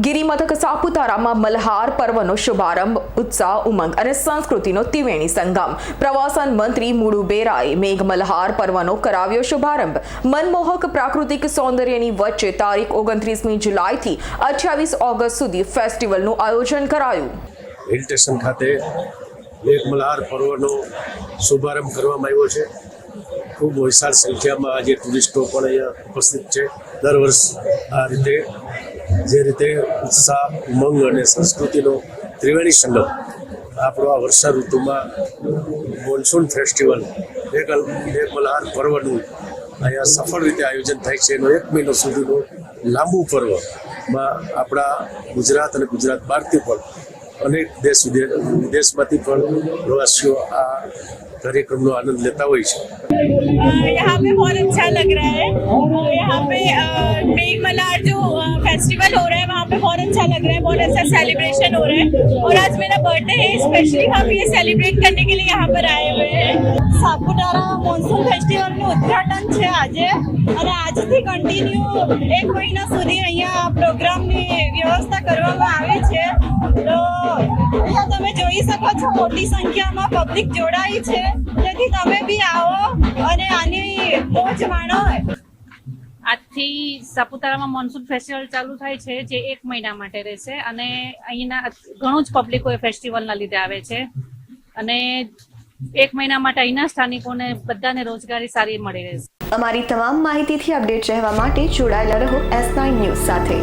ગિરિમથક સાપુતારામાં મલ્હાર પર્વનો શુભારંભ, ઉત્સાહ, ઉમંગ અને સંસ્કૃતિનો ત્રિવેણી સંગમ. પ્રવાસન મંત્રી મુડુ બેરાએ મેઘ મલ્હાર પર્વનો કરાવ્યો શુભારંભ. મનમોહક પ્રાકૃતિક સૌંદર્યની વચ્ચે તારીખ ઓગણત્રીસમી જુલાઈથી અઠ્યાવીસ ઓગસ્ટ સુધી ફેસ્ટિવલનું આયોજન કરાયું. હિલ સ્ટેશન ખાતે મેઘ મલ્હાર પર્વનો શુભારંભ કરવામાં આવ્યો છે. ખૂબ વિશાળ સંખ્યામાં આજે ટુરિસ્ટો પણ અહીંયા ઉપસ્થિત છે. દર વર્ષ આ રીતે જે રીતે ઉત્સાહ ઉમંગ અને સંસ્કૃતિનો ત્રિવેણી સંગમ આપણો આ વર્ષા ઋતુમાં મોન્સૂન ફેસ્ટિવલ એક એક મલ્હાર પર્વનું અહીંયા સફળ રીતે આયોજન થાય છે એનો એક મહિનો સુધીનું લાંબુ પર્વમાં આપણા ગુજરાત અને ગુજરાત બહારથી પણ અનેક દેશ વિદે- વિદેશમાંથી પણ પ્રવાસીઓ આ કાર્યક્રમનો આનંદ લેતા હોય છે अ, यहाँ पे बहुत अच्छा लग रहा है अ, यहाँ पे अ, मेघ मल्हार जो फेस्टिवल हो रहा है वहाँ पे बहुत अच्छा लग रहा है बहुत अच्छा सेलिब्रेशन हो रहा है और आज मेरा बर्थडे है स्पेशली हम ये सेलिब्रेट करने के लिए यहाँ पर आए हुए हैं સાપુતારા મોન્સૂન ફેસ્ટિવલનું ઉદ્ઘાટન છે આજે અને આજથી કન્ટિન્યુ એક મહિના સુધી અહીંયા પ્રોગ્રામની વ્યવસ્થા કરવામાં આવી છે તો અહીંયા તમે જોઈ શકો છો મોટી સંખ્યામાં પબ્લિક જોડાઈ છે જેથી તમે બી આવો અને આની મોજ માણો આજથી સાપુતારામાં મોન્સૂન ફેસ્ટિવલ ચાલુ થાય છે, જે એક મહિના માટે રહેશે. અને અહીંના ઘણું જ પબ્લિકો એ ફેસ્ટિવલના લીધે આવે છે. અને એક મહિના માટે અહીંના સ્થાનિકોને બધાને રોજગારી સારી મળી રહેશે. અમારી તમામ માહિતીથી અપડેટ રહેવા માટે જોડાયેલા રહો એસ નાઇન ન્યૂઝ સાથે.